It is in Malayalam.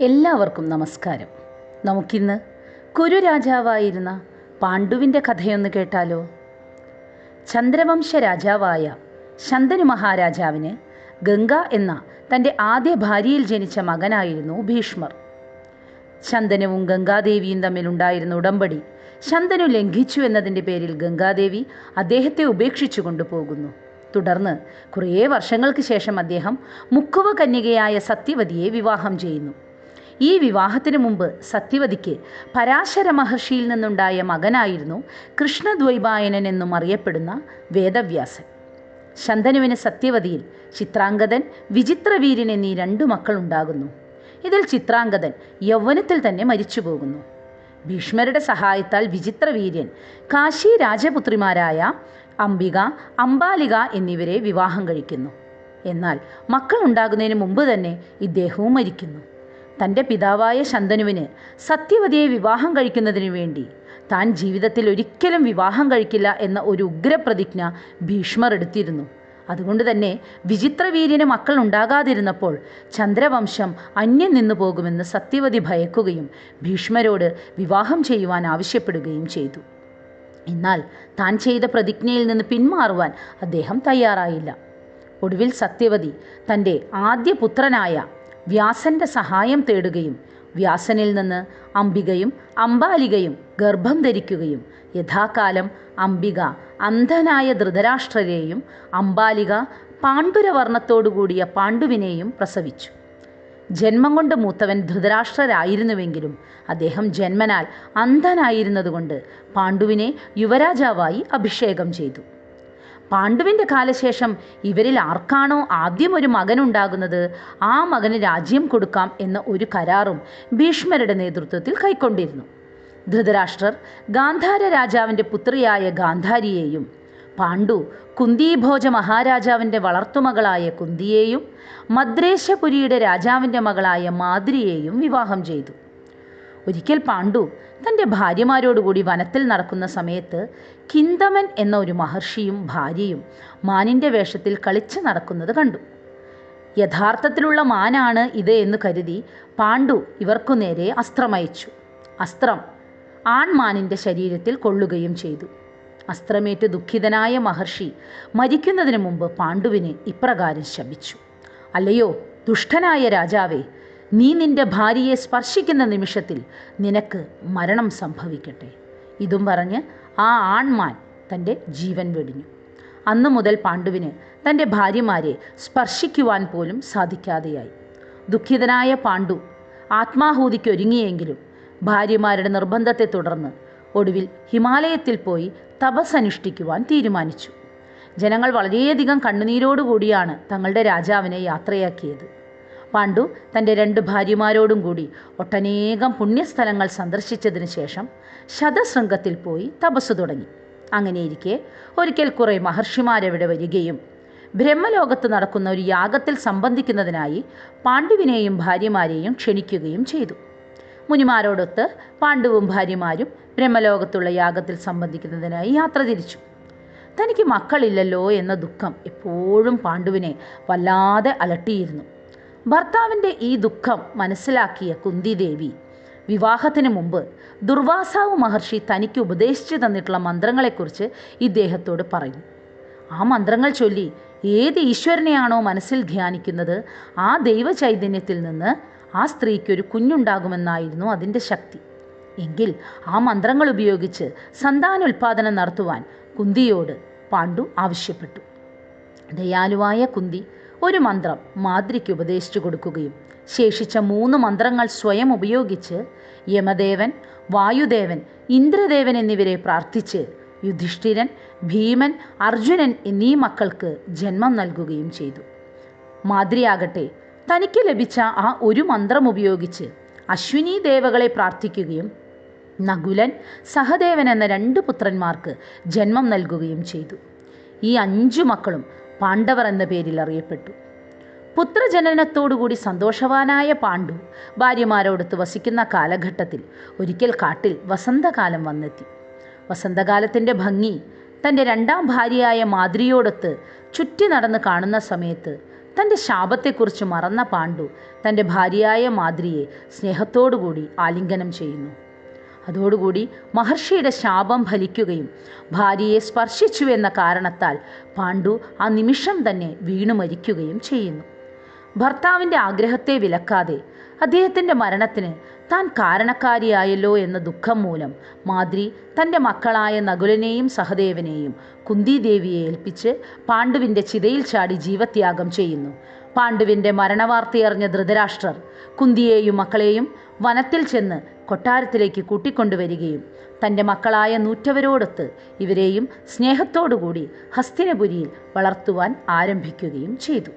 എല്ലാവർക്കും നമസ്കാരം. നമുക്കിന്ന് കുരു രാജാവായിരുന്ന പാണ്ഡുവിന്റെ കഥയൊന്ന് കേട്ടാലോ? ചന്ദ്രവംശ രാജാവായ ശന്തനു മഹാരാജാവിന് ഗംഗ എന്ന തന്റെ ആദ്യ ഭാര്യയിൽ ജനിച്ച മകനായിരുന്നു ഭീഷ്മർ. ശന്തനുവും ഗംഗാദേവിയും തമ്മിലുണ്ടായിരുന്ന ഉടമ്പടി ശന്തനു ലംഘിച്ചു എന്നതിന്റെ പേരിൽ ഗംഗാദേവി അദ്ദേഹത്തെ ഉപേക്ഷിച്ചു കൊണ്ടുപോകുന്നു. തുടർന്ന് കുറേ വർഷങ്ങൾക്ക് ശേഷം അദ്ദേഹം മുക്കുവ കന്യകയായ സത്യവതിയെ വിവാഹം ചെയ്യുന്നു. ഈ വിവാഹത്തിനു മുമ്പ് സത്യവതിക്ക് പരാശര മഹർഷിയിൽ നിന്നുണ്ടായ മകനായിരുന്നു കൃഷ്ണദ്വൈപായനൻ എന്നും അറിയപ്പെടുന്ന വേദവ്യാസൻ. ശന്തനുവിന് സത്യവതിയിൽ ചിത്രാംഗതൻ വിചിത്രവീരൻ എന്നീ രണ്ടു മക്കളുണ്ടാകുന്നു ഇതിൽ ചിത്രാംഗതൻ യൗവനത്തിൽ തന്നെ മരിച്ചുപോകുന്നു. ഭീഷ്മരുടെ സഹായത്താൽ വിചിത്രവീര്യൻ കാശി രാജപുത്രിമാരായ അംബിക അംബാലിക എന്നിവരെ വിവാഹം കഴിക്കുന്നു. എന്നാൽ മക്കൾ ഉണ്ടാകുന്നതിന് മുമ്പ് തന്നെ ഇദ്ദേഹവും മരിക്കുന്നു. തന്റെ പിതാവായ ശന്തനുവിന് സത്യവതിയെ വിവാഹം കഴിക്കുന്നതിനു വേണ്ടി. താൻ ജീവിതത്തിൽ ഒരിക്കലും വിവാഹം കഴിക്കില്ല എന്ന ഒരു ഉഗ്രപ്രതിജ്ഞ ഭീഷ്മർ എടുത്തിരുന്നു. അതുകൊണ്ട് തന്നെ വിചിത്രവീര്യന് മക്കൾ ഉണ്ടാകാതിരുന്നപ്പോൾ ചന്ദ്രവംശം അന്യം നിന്നു പോകുമെന്ന് സത്യവതി ഭയക്കുകയും ഭീഷ്മരോട് വിവാഹം ചെയ്യുവാൻ ആവശ്യപ്പെടുകയും ചെയ്തു. എന്നാൽ താൻ ചെയ്ത പ്രതിജ്ഞയിൽ നിന്ന് പിന്മാറുവാൻ അദ്ദേഹം തയ്യാറായില്ല. ഒടുവിൽ സത്യവതി തന്റെ ആദ്യ പുത്രനായ വ്യാസന്റെ സഹായം തേടുകയും വ്യാസനിൽ നിന്ന് അംബികയും അംബാലികയും ഗർഭം ധരിക്കുകയും യഥാകാലം അംബിക അന്ധനായ ധൃതരാഷ്ട്രരെയും അംബാലിക പാണ്ഡുരവർണത്തോടുകൂടിയ പാണ്ഡുവിനെയും പ്രസവിച്ചു. ജന്മം കൊണ്ട് മൂത്തവൻ ധൃതരാഷ്ട്രരായിരുന്നുവെങ്കിലും അദ്ദേഹം ജന്മനാൽ അന്ധനായിരുന്നതുകൊണ്ട് പാണ്ഡുവിനെ യുവരാജാവായി അഭിഷേകം ചെയ്തു. പാണ്ഡുവിന്റെ കാലശേഷം ഇവരിൽ ആർക്കാണോ ആദ്യം ഒരു മകനുണ്ടാകുന്നത്? ആ മകന് രാജ്യം കൊടുക്കാം എന്ന ഒരു കരാറും ഭീഷ്മരുടെ നേതൃത്വത്തിൽ കൈക്കൊണ്ടിരുന്നു. ധൃതരാഷ്ട്രർ ഗാന്ധാര രാജാവിന്റെ പുത്രിയായ ഗാന്ധാരിയെയും പാണ്ഡു കുന്തിഭോജ മഹാരാജാവിന്റെ വളർത്തുമകളായ കുന്തിയെയും മദ്രേശപുരിയുടെ രാജാവിന്റെ മകളായ മാതിരിയെയും വിവാഹം ചെയ്തു. ഒരിക്കൽ പാണ്ഡു തന്റെ ഭാര്യമാരോടുകൂടി വനത്തിൽ നടക്കുന്ന സമയത്ത് കിന്തമൻ എന്ന ഒരു മഹർഷിയും ഭാര്യയും മാനിന്റെ വേഷത്തിൽ കളിച്ച് നടക്കുന്നത് കണ്ടു. യഥാർത്ഥത്തിലുള്ള മാനാണ് ഇത് എന്ന് കരുതി പാണ്ഡു ഇവർക്കു നേരെ അസ്ത്രമയച്ചു അസ്ത്രം ആൺമാനിന്റെ ശരീരത്തിൽ കൊള്ളുകയും ചെയ്തു. അസ്ത്രമേറ്റ് ദുഃഖിതനായ മഹർഷി മരിക്കുന്നതിന് മുമ്പ് പാണ്ഡുവിനെ ഇപ്രകാരം ശപിച്ചു. അല്ലയോ ദുഷ്ടനായ രാജാവേ നീ നിന്റെ ഭാര്യയെ സ്പർശിക്കുന്ന നിമിഷത്തിൽ നിനക്ക് മരണം സംഭവിക്കട്ടെ. ഇതും പറഞ്ഞ് ആ ആൺമാൻ തന്റെ ജീവൻ വെടിഞ്ഞു. അന്നു മുതൽ പാണ്ഡുവിന് തന്റെ ഭാര്യമാരെ സ്പർശിക്കുവാൻ പോലും സാധിക്കാതെയായി. ദുഃഖിതനായ പാണ്ഡു ആത്മാഹൂതിക്കൊരുങ്ങിയെങ്കിലും ഭാര്യമാരുടെ നിർബന്ധത്തെ തുടർന്ന് ഒടുവിൽ ഹിമാലയത്തിൽ പോയി തപസ് തപസ്സനുഷ്ഠിക്കുവാൻ തീരുമാനിച്ചു. ജനങ്ങൾ വളരെയധികം കണ്ണുനീരോടുകൂടിയാണ് തങ്ങളുടെ രാജാവിനെ യാത്രയാക്കിയത്. പാണ്ഡു തന്റെ രണ്ട് ഭാര്യമാരോടും കൂടി ഒട്ടനേകം പുണ്യസ്ഥലങ്ങൾ സന്ദർശിച്ചതിന് ശേഷം ശതശൃംഗത്തിൽ പോയി തപസ് തുടങ്ങി. അങ്ങനെയിരിക്കെ ഒരിക്കൽ കുറേ മഹർഷിമാരവിടെ വരികയും ബ്രഹ്മലോകത്ത് നടക്കുന്ന ഒരു യാഗത്തിൽ സംബന്ധിക്കുന്നതിനായി പാണ്ഡുവിനെയും ഭാര്യമാരെയും ക്ഷണിക്കുകയും ചെയ്തു. മുനിമാരോടൊത്ത് പാണ്ഡുവും ഭാര്യമാരും ബ്രഹ്മലോകത്തുള്ള യാഗത്തിൽ സംബന്ധിക്കുന്നതിനായി യാത്ര തിരിച്ചു. തനിക്ക് മക്കളില്ലല്ലോ എന്ന ദുഃഖം എപ്പോഴും പാണ്ഡുവിനെ വല്ലാതെ അലട്ടിയിരുന്നു. ഭർത്താവിന്റെ ഈ ദുഃഖം മനസ്സിലാക്കിയ കുന്തിദേവി. വിവാഹത്തിന് മുമ്പ് ദുർവാസാവ് മഹർഷി തനിക്ക് ഉപദേശിച്ചു തന്നിട്ടുള്ള മന്ത്രങ്ങളെക്കുറിച്ച് ഇദ്ദേഹത്തോട് പറഞ്ഞു ആ മന്ത്രങ്ങൾ ചൊല്ലി ഏത് ഈശ്വരനെയാണോ മനസ്സിൽ ധ്യാനിക്കുന്നത് ആ ദൈവചൈതന്യത്തിൽ നിന്ന് ആ സ്ത്രീക്കൊരു കുഞ്ഞുണ്ടാകുമെന്നായിരുന്നു അതിന്റെ ശക്തി. എങ്കിൽ ആ മന്ത്രങ്ങൾ ഉപയോഗിച്ച് സന്താനോൽപാദനം നടത്തുവാൻ കുന്തിയോട് പാണ്ഡു ആവശ്യപ്പെട്ടു. ദയാലുവായ കുന്തി ഒരു മന്ത്രം മാദ്രിക്ക് ഉപദേശിച്ചു കൊടുക്കുകയും ശേഷിച്ച മൂന്ന് മന്ത്രങ്ങൾ സ്വയം ഉപയോഗിച്ച് യമദേവൻ വായുദേവൻ ഇന്ദ്രദേവൻ എന്നിവരെ പ്രാർത്ഥിച്ച് യുധിഷ്ഠിരൻ ഭീമൻ അർജുനൻ എന്നീ മക്കൾക്ക് ജന്മം നൽകുകയും ചെയ്തു. മാതിരിയാകട്ടെ തനിക്ക് ലഭിച്ച ആ ഒരു മന്ത്രം ഉപയോഗിച്ച് അശ്വിനി ദേവകളെ പ്രാർത്ഥിക്കുകയും നകുലൻ സഹദേവൻ എന്ന രണ്ട് പുത്രന്മാർക്ക് ജന്മം നൽകുകയും ചെയ്തു. ഈ അഞ്ചു മക്കളും പാണ്ഡവർ എന്ന പേരിൽ അറിയപ്പെട്ടു. പുത്രജനനത്തോടുകൂടി സന്തോഷവാനായ പാണ്ഡു ഭാര്യമാരോടൊത്ത് വസിക്കുന്ന കാലഘട്ടത്തിൽ ഒരിക്കൽ കാട്ടിൽ വസന്തകാലം വന്നെത്തി. വസന്തകാലത്തിന്റെ ഭംഗി തന്റെ രണ്ടാം ഭാര്യയായ മാതിരിയോടൊത്ത് ചുറ്റി നടന്ന് കാണുന്ന സമയത്ത് തന്റെ ശാപത്തെക്കുറിച്ച് മറന്ന പാണ്ഡു തന്റെ ഭാര്യയായ മാതിരിയെ സ്നേഹത്തോടുകൂടി ആലിംഗനം ചെയ്യുന്നു. അതോടുകൂടി മഹർഷിയുടെ ശാപം ഫലിക്കുകയും ഭാര്യയെ സ്പർശിച്ചു എന്ന കാരണത്താൽ പാണ്ഡു ആ നിമിഷം തന്നെ വീണു മരിക്കുകയും ചെയ്യുന്നു. ഭർത്താവിന്റെ ആഗ്രഹത്തെ വിലക്കാതെ അദ്ദേഹത്തിന്റെ മരണത്തിന് താൻ കാരണക്കാരിയായല്ലോ എന്ന ദുഃഖം മൂലം മാദ്രി തന്റെ മക്കളായ നകുലനെയും സഹദേവനെയും കുന്തിദേവിയെ ഏൽപ്പിച്ച് പാണ്ഡുവിന്റെ ചിതയിൽ ചാടി ജീവത്യാഗം ചെയ്യുന്നു. പാണ്ഡുവിന്റെ മരണവാർത്തയറിഞ്ഞ ധൃതരാഷ്ട്രർ കുന്തിയെയും മക്കളെയും വനത്തിൽ ചെന്ന് കൊട്ടാരത്തിലേക്ക് കൂട്ടിക്കൊണ്ടുവരികയും തന്റെ മക്കളായ നൂറ്റവരോടൊത്ത് ഇവരെയും സ്നേഹത്തോടുകൂടി ഹസ്തിനപുരിയിൽ വളർത്തുവാൻ ആരംഭിക്കുകയും ചെയ്തു.